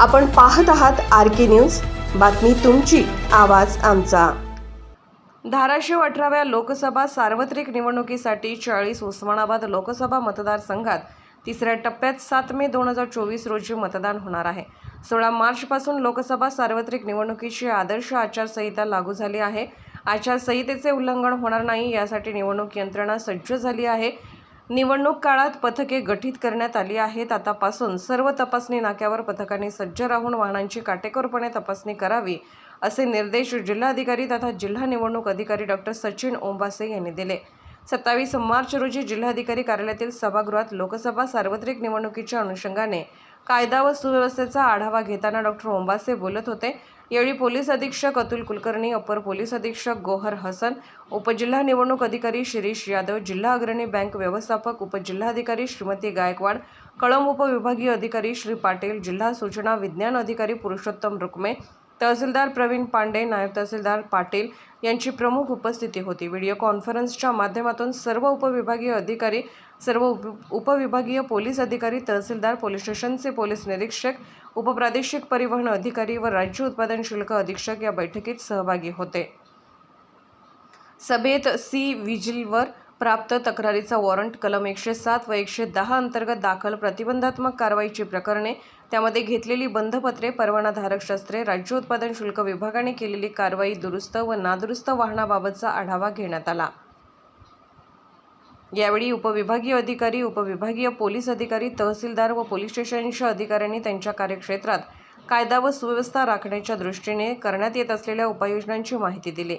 आपण पाहत आहात आर के न्यूज. बातमी तुमची आवाज आमचा. धाराशिव अठराव्या लोकसभा सार्वत्रिक निवडणुकीसाठी चाळीस उस्मानाबाद लोकसभा मतदारसंघात तिसऱ्या टप्प्यात सात मे दोन हजार चोवीस रोजी मतदान होणार आहे. सोळा मार्चपासून लोकसभा सार्वत्रिक निवडणुकीची आदर्श आचारसंहिता लागू झाली आहे. आचारसंहितेचे उल्लंघन होणार नाही यासाठी निवडणूक यंत्रणा सज्ज झाली आहे. निवडणूक काळात पथके गठीत करण्यात आली आहेत. आतापासून सर्व तपासणी नाक्यावर पथकांनी सज्ज राहून वाहनांची काटेकोरपणे तपासणी करावी असे निर्देश जिल्हाधिकारी तथा जिल्हा निवडणूक अधिकारी डॉक्टर सचिन ओंबासे यांनी दिले. सत्तावीस मार्च रोजी जिल्हाधिकारी कार्यालयातील सभागृहात लोकसभा सार्वत्रिक निवडणुकीच्या अनुषंगाने कायदा व सुव्यवस्थेचा आढावा घेताना डॉक्टर ओंबासे बोलत होते. यावेळी पोलीस अधीक्षक अतुल कुलकर्णी अपर पोलीस अधीक्षक गोहर हसन उपजिल्हा निवडणूक अधिकारी शिरीष यादव जिल्हा अग्रणी बँक व्यवस्थापक उपजिल्हाधिकारी श्रीमती गायकवाड कळंब उपविभागीय अधिकारी श्री पाटील जिल्हा सूचना विज्ञान अधिकारी पुरुषोत्तम रुक्मे तहसीलदार प्रवीण पांडे नायब तहसीलदार पाटील यांची प्रमुख उपस्थिती होती. व्हिडिओ कॉन्फरन्सच्या माध्यमातून सर्व उपविभागीय अधिकारी सर्व उप उपविभागीय पोलीस अधिकारी तहसीलदार पोलीस स्टेशनचे पोलीस निरीक्षक उपप्रादेशिक परिवहन अधिकारी व राज्य उत्पादन शुल्क अधीक्षक या बैठकीत सहभागी होते. सभेत सी. विजिलवर प्राप्त तक्रारीचा वॉरंट कलम एकशे सात व एकशे दहा अंतर्गत दाखल प्रतिबंधात्मक कारवाईची प्रकरणे त्यामध्ये घेतलेली बंधपत्रे परवानाधारक शस्त्रे राज्य उत्पादन शुल्क विभागाने केलेली कारवाई दुरुस्त व नादुरुस्त वाहनाबाबतचा आढावा घेण्यात आला. यावेळी उपविभागीय अधिकारी उपविभागीय पोलीस अधिकारी तहसीलदार व पोलीस स्टेशनच्या अधिकाऱ्यांनी त्यांच्या कार्यक्षेत्रात कायदा व सुव्यवस्था राखण्याच्या दृष्टीने करण्यात येत असलेल्या उपाययोजनांची माहिती दिली.